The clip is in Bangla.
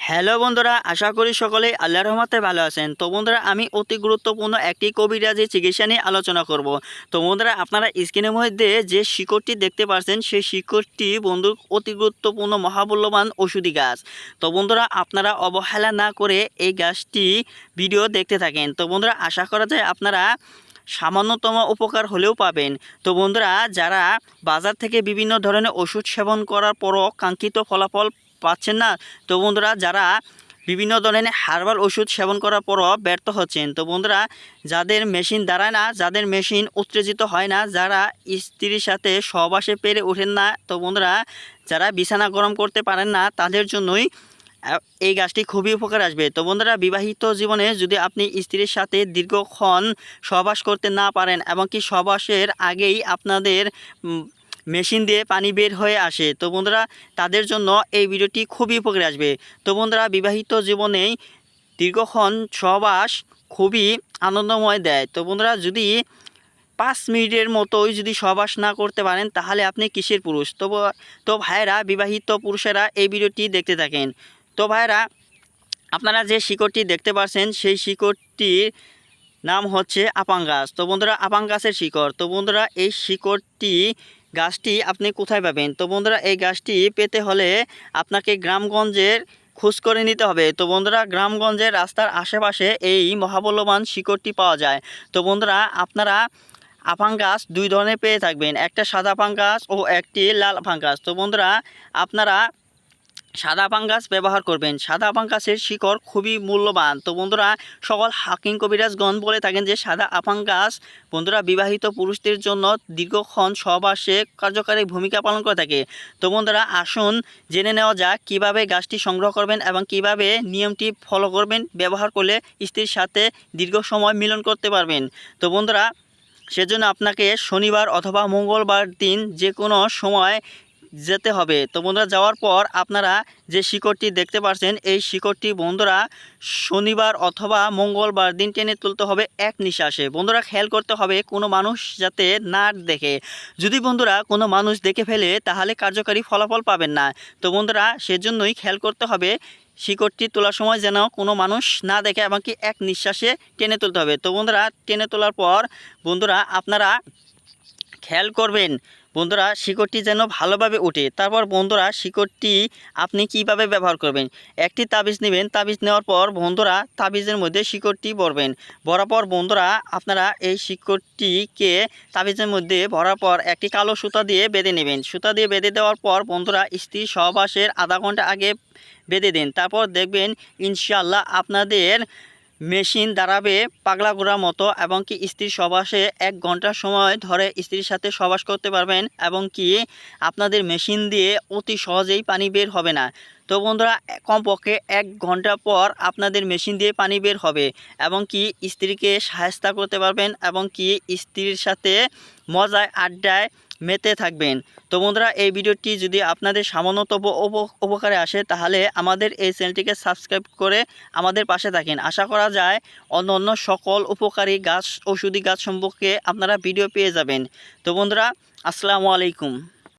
হ্যালো বন্ধুরা, আশা করি সকলেই আল্লাহ রহমতে ভালো আছেন। তো বন্ধুরা, আমি অতি গুরুত্বপূর্ণ একটি কবিরাজি চিকিৎসা নিয়ে আলোচনা করব। তো বন্ধুরা, আপনারা স্ক্রিনের মধ্যে যে শিকড়টি দেখতে পাচ্ছেন সেই শিকড়টি বন্ধুর অতি গুরুত্বপূর্ণ মহামূল্যবান ওষুধি গাছ। তো বন্ধুরা, আপনারা অবহেলা না করে এই গাছটি ভিডিও দেখতে থাকেন। তো বন্ধুরা, আশা করা যায় আপনারা সামান্যতম উপকার হলেও পাবেন। তো বন্ধুরা, যারা বাজার থেকে বিভিন্ন ধরনের ওষুধ সেবন করার পরও কাঙ্ক্ষিত ফলাফল পাচ্ছেন না। তো বন্ধুরা, যারা বিভিন্ন ধরনের হার্বাল ওষুধ সেবন করার পরও ব্যর্থ হচ্ছেন, তো বন্ধুরা, যাদের মেশিন দাঁড়ায় না, যাদের মেশিন উত্তেজিত হয় না, যারা স্ত্রীর সাথে সহবাসে পেরে ওঠেন না, তো বন্ধুরা, যারা বিছানা গরম করতে পারেন না, তাদের জন্যই এই গাছটি খুবই উপকার আসবে। তো বন্ধুরা, বিবাহিত জীবনে যদি আপনি স্ত্রীর সাথে দীর্ঘক্ষণ সহবাস করতে না পারেন, এবং কি সহবাসের আগেই আপনাদের মেশিন দিয়ে পানি বের হয়ে আসে। তো বন্ধুরা, তাদের জন্য এই ভিডিওটি খুবই উপকারে আসবে। তো বন্ধুরা, বিবাহিত জীবনেই দীর্ঘক্ষণ সহবাস খুবই আনন্দময় দেয়। তো বন্ধুরা, যদি পাঁচ মিনিটের মতোই যদি সবাস না করতে পারেন, তাহলে আপনি কিসের পুরুষ? তো তো ভাইয়েরা, বিবাহিত পুরুষেরা এই ভিডিওটি দেখতে থাকেন। তো ভাইয়েরা, আপনারা যে শিকড়টি দেখতে পাচ্ছেন সেই শিকড়টির নাম হচ্ছে আপাং গাছ। তো বন্ধুরা, আপাং গাছের শিকড়। তো বন্ধুরা, এই শিকড়টি, গাছটি আপনি কোথায় পাবেন? তো বন্ধুরা, এই গাছটি পেতে হলে আপনাকে গ্রামগঞ্জের খোঁজ করে নিতে হবে। তো বন্ধুরা, গ্রামগঞ্জের রাস্তার আশেপাশে এই মহাবল্যবান শিকড়টি পাওয়া যায়। তো বন্ধুরা, আপনারা আপাং গাছ দুই ধরনের পেয়ে থাকবেন। একটা সাদা আপাং গাছ ও একটি লাল আপাং গাছ। তো বন্ধুরা, আপনারা সাদা গাছ ব্যবহার করবেন। সাদা গাছের শিকড় খুবই মূল্যবান। তো বন্ধুরা, সকল হাকিং কবিরাজগণ বলে থাকেন যে, সাদা আপাং গাছ বন্ধুরা বিবাহিত পুরুষদের জন্য দীর্ঘক্ষণ সহবাসে কার্যকারী ভূমিকা পালন করে থাকে। তো বন্ধুরা, আসুন জেনে নেওয়া যাক কীভাবে গাছটি সংগ্রহ করবেন এবং কীভাবে নিয়মটি ফলো করবেন, ব্যবহার করলে স্ত্রীর সাথে দীর্ঘ সময় মিলন করতে পারবেন। তো বন্ধুরা, সেজন্য আপনাকে শনিবার অথবা মঙ্গলবার দিন যে কোনো সময় যেতে হবে। তো বন্ধুরা, যাওয়ার পর আপনারা যে শিকড়টি দেখতে পাচ্ছেন, এই শিকড়টি বন্ধুরা শনিবার অথবা মঙ্গলবার দিন টেনে তুলতে হবে এক নিঃশ্বাসে। বন্ধুরা, খেয়াল করতে হবে কোনো মানুষ যাতে না দেখে। যদি বন্ধুরা কোনো মানুষ দেখে ফেলে, তাহলে কার্যকারী ফলাফল পাবেন না। তো বন্ধুরা, সেজন্যই খেয়াল করতে হবে শিকড়টি তোলার সময় যেন কোনো মানুষ না দেখে, এমনকি এক নিঃশ্বাসে টেনে তুলতে হবে। তো বন্ধুরা, টেনে তোলার পর বন্ধুরা, আপনারা খেয়াল করবেন। বন্ধুরা, শিকড়টি যেন ভালোভাবে ওঠে। তারপর বন্ধুরা, শিকড়টি আপনি কীভাবে ব্যবহার করবেন? একটি তাবিজ নেবেন। তাবিজ নেওয়ার পর বন্ধুরা, তাবিজের মধ্যে শিকড়টি ভরবেন। ভরার পর বন্ধুরা, আপনারা এই শিকড়টিকে তাবিজের মধ্যে ভরার পর একটি কালো সুতা দিয়ে বেঁধে নেবেন। সুতা দিয়ে বেঁধে দেওয়ার পর বন্ধুরা, স্ত্রী সহবাসের আধা ঘণ্টা আগে বেঁধে দিন। তারপর দেখবেন ইনশাল্লাহ আপনাদের মেশিন দাঁড়াবে পাগলা ঘোড়ার মতো এবং কি স্ত্রীর সবাসে এক ঘণ্টা সময় ধরে স্ত্রীর সাথে সবাস করতে পারবেন এবং কি আপনাদের মেশিন দিয়ে অতি সহজেই পানি বের হবে না। তো বন্ধুরা, কমপক্ষে এক ঘণ্টা পর আপনাদের মেশিন দিয়ে পানি বের হবে এবং কি স্ত্রীকে সাহায্য করতে পারবেন এবং কি স্ত্রীর সাথে মজায় আড্ডায় মেতে থাকবেন। তো বন্ধুরা, এই ভিডিওটি যদি আপনাদের সামান্যতম উপ- উপকারে আসে, তাহলে আমাদের এই চ্যানেলটিকে সাবস্ক্রাইব করে আমাদের পাশে থাকেন। আশা করা যায় অন্য অন্য সকল উপকারী গাছ ওষুধি গাছ সম্পর্কে আপনারা ভিডিও পেয়ে যাবেন। তো বন্ধুরা, আসসালামু আলাইকুম।